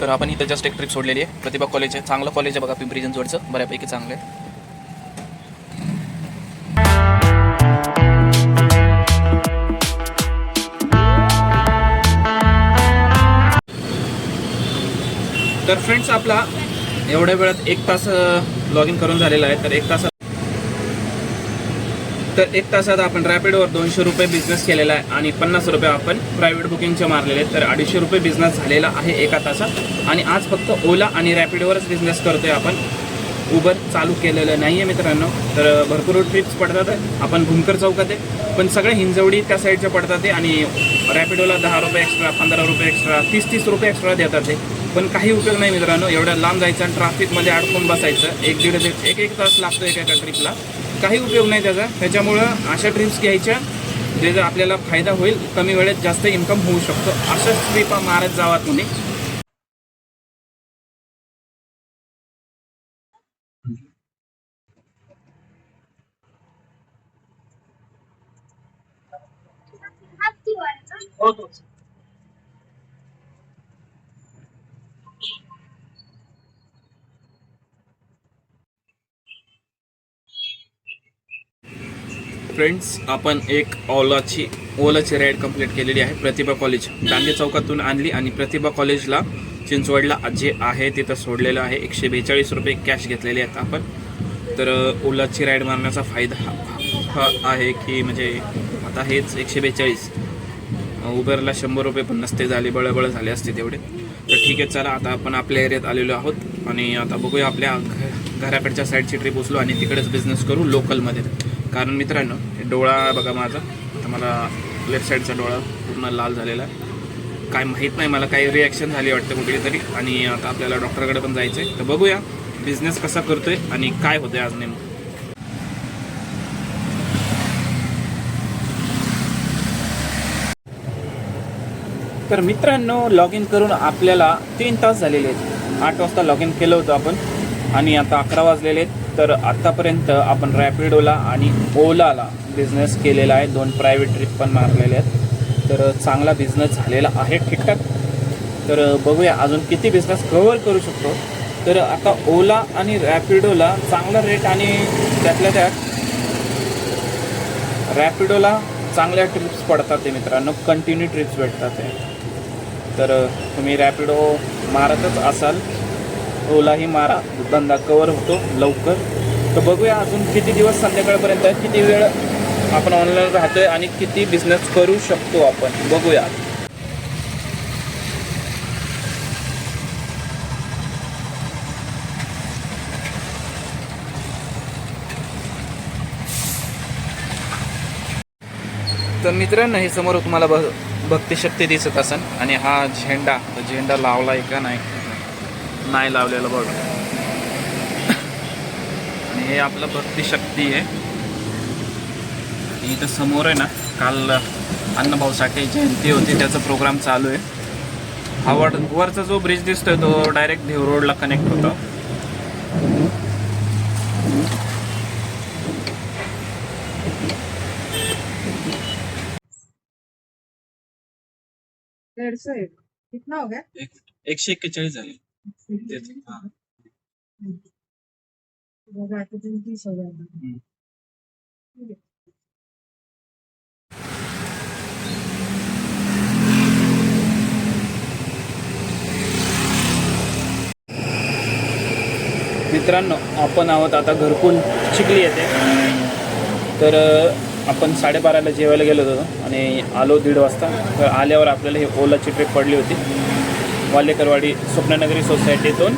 तर आपण इथं जस्ट एक ट्रिप सोडलेली आहे. प्रतिभा कॉलेज आहे. चांगलं कॉलेज आहे बघा पिंपरी चिंचवडचं. बऱ्यापैकी चांगलं आहे. तर फ्रेंड्स आपला एवढ्या वेळात एक तास लॉग इन करून झालेला आहे. तर एक तासात तर एक तासात आपण रॅपिडोवर दोनशे रुपये बिझनेस केलेला आहे आणि पन्नास रुपये आपण प्रायव्हेट बुकिंगचे मारलेले आहेत. तर अडीचशे रुपये बिझनेस झालेला आहे एका तासात. आणि आज फक्त ओला आणि रॅपिडोवरच बिझनेस करतोय आपण. उबर चालू केलेलं नाही आहे मित्रांनो. तर भरपूर ट्रिप्स पडतात. आपण भूमकर चौकात आहे. पण सगळे हिंजवडी त्या साईडच्या पडतात आहे. आणि रॅपिडोला दहा रुपये एक्स्ट्रा पंधरा रुपये एक्स्ट्रा तीस तीस रुपये एक्स्ट्रा देतात ते पण काही उपयोग नाही मित्रांनो. एवढ्या लांब जायचं आणि ट्रॅफिकमध्ये अडकून बसायचं. एक दीड दीड एक एक तास लागतो एका एका ट्रिपला काही उपयोग नाही त्याचा. त्याच्यामुळं अशा ट्रिप्स घ्यायच्या जे जर आपल्याला फायदा होईल कमी वेळेत जास्त इन्कम होऊ शकतो. अशाच ट्रिपा मारत जावा तुम्ही. फ्रेंड्स आपण एक ओलाची ओलाची राईड कंप्लीट केलेली आहे. प्रतिभा कॉलेज गांधी चौकातून आणली आणि प्रतिभा कॉलेजला चिंचवडला जे आहे तिथं सोडलेलं आहे. एकशे बेचाळीस रुपये कॅश घेतलेले आहेत आपण. तर ओलाची राईड मारण्याचा फायदा हा हा आहे की म्हणजे आता हेच एकशे बेचाळीस. उबरला शंभर रुपये पण नसते झाले बळबळ झाले असते तेवढे. तर ठीक आहे चला आता आपण आपल्या एरियात आलेलो आहोत. आणि आता बघूया आपल्या घ- घराकडच्या साईडची ट्रिप उचलू आणि तिकडेच बिझनेस करू लोकलमध्ये कारण मित्रांनो हे डोळा बघा माझा. आता मला लेफ्ट साईडचा डोळा पूर्ण लाल झालेला आहे. काय माहीत नाही मला काही रिॲक्शन झाली वाटतं कुठली तरी आणि आता आपल्याला डॉक्टरकडे पण जायचं आहे तर बघूया बिझनेस कसा करतोय आणि काय होतंय आज नेमकं. तर मित्रांनो लॉग इन करून आपल्याला तीन तास झालेले आहेत. आठ वाजता लॉग इन केलं होतं आपण. आणि आता अकरा वाजलेले आहेत. तर आत्तापर्यंत आपण रॅपिडोला आणि ओलाला बिझनेस केलेला आहे. दोन प्रायव्हेट ट्रिप पण मारलेले आहेत. तर चांगला बिझनेस झालेला आहे ठीकठाक तर बघूया अजून किती बिझनेस कव्हर करू शकतो. तर आता ओला आणि रॅपिडोला चांगला रेट आणि त्यातल्या त्यात रॅपिडोला चांगल्या ट्रिप्स पडतात ते मित्रांनो. कंटिन्यू ट्रिप्स भेटतात ते. तर तुम्ही रॅपिडो मारतच असाल. ओलाही मारा. धंदा कवर होतो लवकर. तर बघूया अजून किती दिवस संध्याकाळपर्यंत किती वेळ आपण ऑनलाईन राहतोय आणि किती बिझनेस करू शकतो आपण. बघूया. तर मित्रांनो हे समोर तुम्हाला ब भक्तिशक्ती दिसत असेल आणि हा झेंडा झेंडा लावला आहे का नाही नाही लावलेला बघ. आणि हे आपलं भक्तिशक्ती आहे. इथं समोर आहे ना काल अण्णाभाऊ साठे जयंती होती त्याचा प्रोग्राम चालू आहे. हा वर वरचा जो ब्रिज दिसतोय तो डायरेक्ट देव रोडला कनेक्ट होतो. डेढ़ सौ एक. कितना हो गया? एक एकशे एक्केचाळीस झाले. तीस मित्रांनो आपण आहोत आता घरकुल चिखली येते तर आपण साडेबाराला जेवायला गेलो होतो आणि आलो दीड वाजता. तर आल्यावर आपल्याला हे ओलाची ट्रेक पडली होती. वालेकरवाडी स्वप्ननगरी सोसायटीतून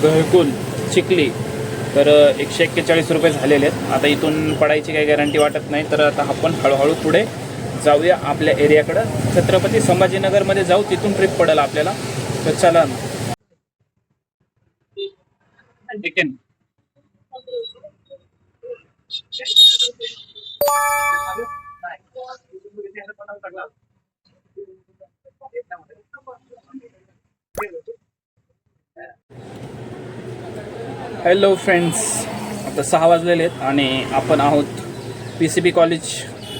घरकुल चिखली. तर एकशे एक्केचाळीस रुपये झालेले आहेत. आता इथून पडायची काही गॅरंटी वाटत नाही तर आता आपण हळूहळू पुढे जाऊया आपल्या एरियाकडं. छत्रपती संभाजीनगरमध्ये जाऊ तिथून ट्रिप पडेल आपल्याला. तर चला ठीक आहे हॅलो फ्रेंड्स आता सहा वाजलेले आहेत आणि आपण आहोत P C B college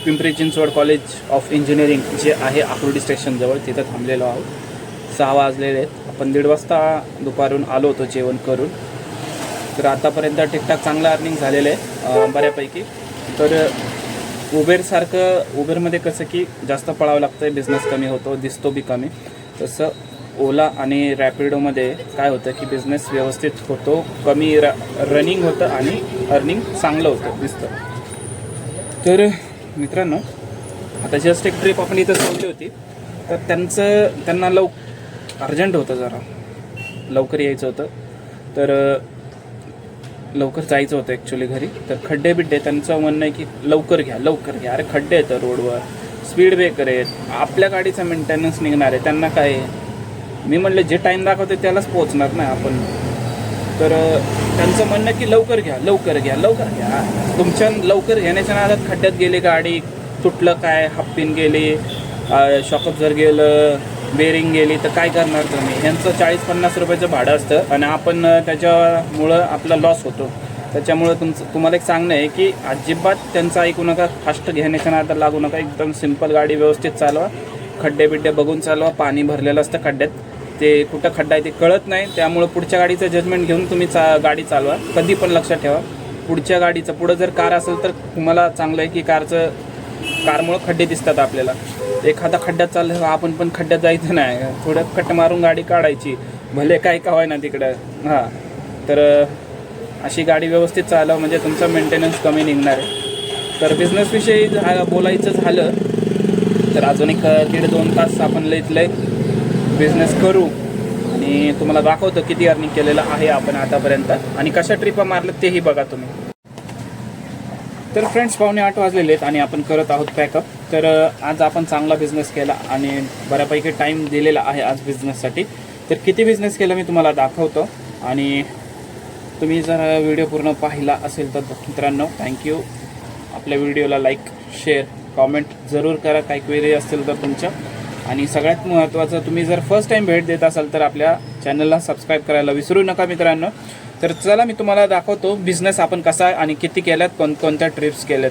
Pimpri Chinchwad college of engineering जे आहे आकुर्डी स्टेशनजवळ तिथं थांबलेलो आहोत. सहा वाजलेले आहेत. आपण दीड वाजता दुपारून आलो होतो जेवण करून. तर आतापर्यंत ठीकठाक चांगलं अर्निंग झालेलं आहे बऱ्यापैकी. तर उबेरसारखं उबेरमध्ये कसं की जास्त पळावं लागतं आहे बिझनेस कमी होतो दिसतो बी कमी. तसं ओला आणि रॅपिडोमध्ये काय होतं की बिझनेस व्यवस्थित होतो कमी र रनिंग होतं आणि अर्निंग चांगलं होतं दिसतं. तर मित्रांनो आता जस्ट एक ट्रिप आपण इथं सोडली होती. तर त्यांचं त्यांना लव अर्जंट होतं जरा. लवकर यायचं होतं. तर लवकर जायचं होतं ॲक्च्युली घरी. तर खड्डे बिड्डे त्यांचं म्हणणं आहे की लवकर घ्या लवकर घ्या. अरे खड्डे आहेत रोडवर. स्पीड ब्रेकर आहेत आपल्या गाडीचा मेंटेनन्स निघणार आहे. त्यांना काय आहे? मी म्हणलं जे टाईम दाखवते त्यालाच पोहोचणार नाही आपण. तर त्यांचं म्हणणं की लवकर घ्या लवकर घ्या लवकर घ्या. तुमच्या लवकर घेण्याच्या नादात खड्ड्यात गेली गाडी तुटलं काय? हप्पीन गेली. शॉकअप जर गेलं. बेरिंग गेली. तर काय करणार तुम्ही? ह्यांचं चाळीस पन्नास रुपयाचं भाडं असतं आणि आपण त्याच्यामुळं आपला लॉस होतो. त्याच्यामुळं तुमचं तुम्हाला एक सांगणं आहे की अजिबात त्यांचं ऐकू नका. फास्ट घेण्याच्या नादात लागू नका. एकदम सिंपल गाडी व्यवस्थित चालवा. खड्डे बिड्डे बघून चालवा. पाणी भरलेलं असतं खड्ड्यात. ते कुठं खड्डा आहे ते कळत नाही. त्यामुळं पुढच्या गाडीचं जजमेंट घेऊन तुम्ही चा गाडी चालवा. कधी पण लक्षात ठेवा. पुढच्या गाडीचं पुढं जर कार असेल तर तुम्हाला चांगलं आहे की कारचं कारमुळं खड्डे दिसतात आपल्याला. एखादा खड्ड्यात चाललं आपण पण खड्ड्यात जायचं नाही. थोडं कट मारून गाडी काढायची. भले काय का ना तिकडं. हां. तर अशी गाडी व्यवस्थित चालवा. म्हणजे तुमचा मेंटेनन्स कमी निघणार आहे. तर बिझनेसविषयी झा बोलायचं झालं तर अजून एक दीड दोन तास आपण लईत आहे बिझनेस करू आणि तुम्हाला दाखवतो किती अर्निंग केलेलं आहे आपण आतापर्यंत आणि कशा ट्रिपा मारल्यात तेही बघा तुम्ही. तर फ्रेंड्स पाहुणे आठ वाजलेले आहेत आणि आपण करत आहोत पॅकअप तर आज आपण चांगला बिझनेस केला आणि बऱ्यापैकी टाईम दिलेला आहे आज बिझनेससाठी तर किती बिझनेस केला मी तुम्हाला दाखवतो आणि तुम्ही जर व्हिडिओ पूर्ण पाहिला असेल तर मित्रांनो थँक्यू आपल्या व्हिडिओला लाईक शेअर कॉमेंट जरूर करा. काही क्वेरी असतील तर तुमच्या. आणि सगळ्यात महत्त्वाचं तुम्ही जर फर्स्ट टाईम भेट देत असाल तर आपल्या चॅनलला सबस्क्राईब करायला विसरू नका मित्रांनो. तर चला मी तुम्हाला दाखवतो बिझनेस आपण कसा आहे आणि किती केल्यात कोणकोणत्या ट्रिप्स केल्यात.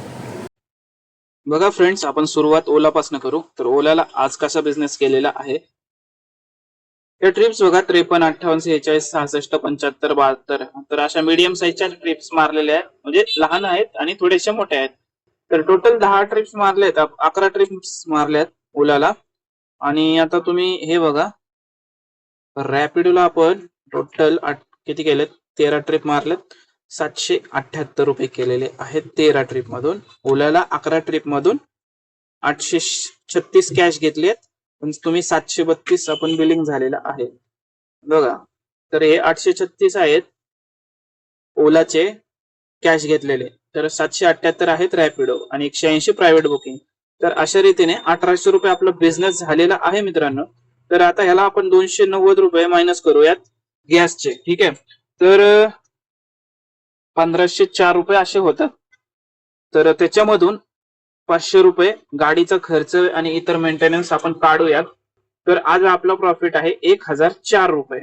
बघा फ्रेंड्स आपण सुरुवात ओलापासून करू. तर ओलाला आज कसा बिझनेस केलेला आहे? हे ट्रिप्स बघा त्रेपन्न अठ्ठावन्न सेहेचाळीस सहासष्ट पंच्याहत्तर बहात्तर. तर अशा मीडियम साईजच्या ट्रिप्स मारलेल्या आहेत. म्हणजे लहान आहेत आणि थोडेशा मोठ्या आहेत. तर टोटल दहा ट्रिप्स मारले आहेत अकरा ट्रिप्स मारल्या आहेत ओलाला. आणि आता तुम्ही हे बघा. रॅपिडोला आपण टोटल किती केलेत? तेरा ट्रिप मारलेत. सातशे अठ्याहत्तर रुपये केलेले आहेत तेरा ट्रिप मधून. ओलाला अकरा ट्रिप मधून आठशे छत्तीस कॅश घेतलेत. पण तुम्ही सातशे बत्तीस आपण बिलिंग झालेलं आहे. बघा. तर हे आठशे छत्तीस आहेत. ओलाचे कॅश घेतलेले. तर सातशे अठ्याहत्तर आहेत रॅपिडो आणि एकशे ऐंशी प्रायव्हेट बुकिंग तर अशा रीतीने अठराशे रुपये आपला बिझनेस झालेला आहे मित्रांनो. तर आता ह्याला आपण दोनशे नव्वद रुपये मायनस करूयात. गॅसचे ठीक आहे? तर पंधराशे चार रुपये असे होतात तर त्याच्यामधून पाचशे रुपये गाडीचा खर्च आणि इतर मेंटेनन्स आपण काढूयात. तर आज आपला प्रॉफिट आहे एक हजार चार रुपये.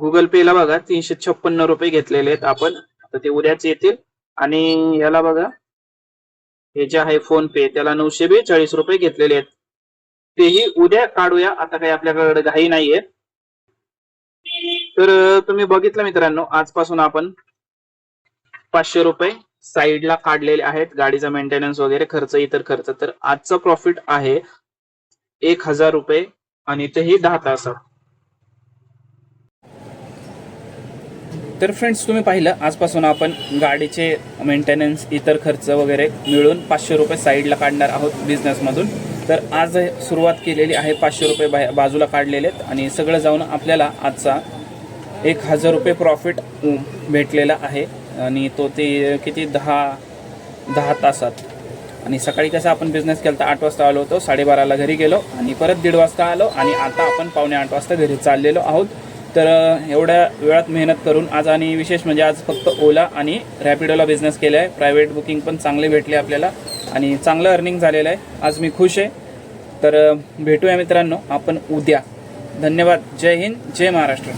गुगल पे ला बघा तीनशे छप्पन्न रुपये घेतलेले आहेत आपण. आता ते उद्याच येतील. आणि याला बघा हे जे आहे फोन पे त्याला नऊशे बेचाळीस रुपये घेतलेले आहेत. तेही उद्या काढूया. आता काही आपल्याकडे घाई नाहीये. तर तुम्ही बघितलं मित्रांनो आजपासून आपण पाचशे रुपये साईडला काढलेले आहेत. गाडीचा मेंटेनन्स वगैरे खर्च इतर खर्च. तर आजचा प्रॉफिट आहे एक हजार रुपये आणि तेही दहा तासात. तर फ्रेंड्स तुम्ही पाहिलं आजपासून आपण गाडीचे मेंटेनन्स इतर खर्च वगैरे मिळून पाचशे रुपये साईडला काढणार आहोत बिझनेसमधून तर आज सुरुवात केलेली आहे पाचशे रुपये बाहे- बाजूला काढलेले आहेत आणि सगळं जाऊन आपल्याला आजचा एक हजार रुपये प्रॉफिट भेटलेला आहे. आणि तो ते किती? दहा दहा तासात. आणि सकाळी कसं आपण बिझनेस केला तर आठ वाजता आलो होतो साडेबाराला घरी गेलो आणि परत दीड वाजता आलो आणि आता आपण पावणे आठ वाजता घरी चाललेलो आहोत. तर एवढ्या वेळात मेहनत करून आज आणि विशेष म्हणजे आज फक्त ओला आणि रॅपिडोला बिझनेस केला आहे प्रायव्हेट बुकिंग पण चांगले भेटले आपल्याला आणि चांगलं अर्निंग झालेलं आहे. आज मी खुश आहे. तर भेटूया मित्रांनो. आपण उद्या. धन्यवाद. जय हिंद. जय महाराष्ट्र.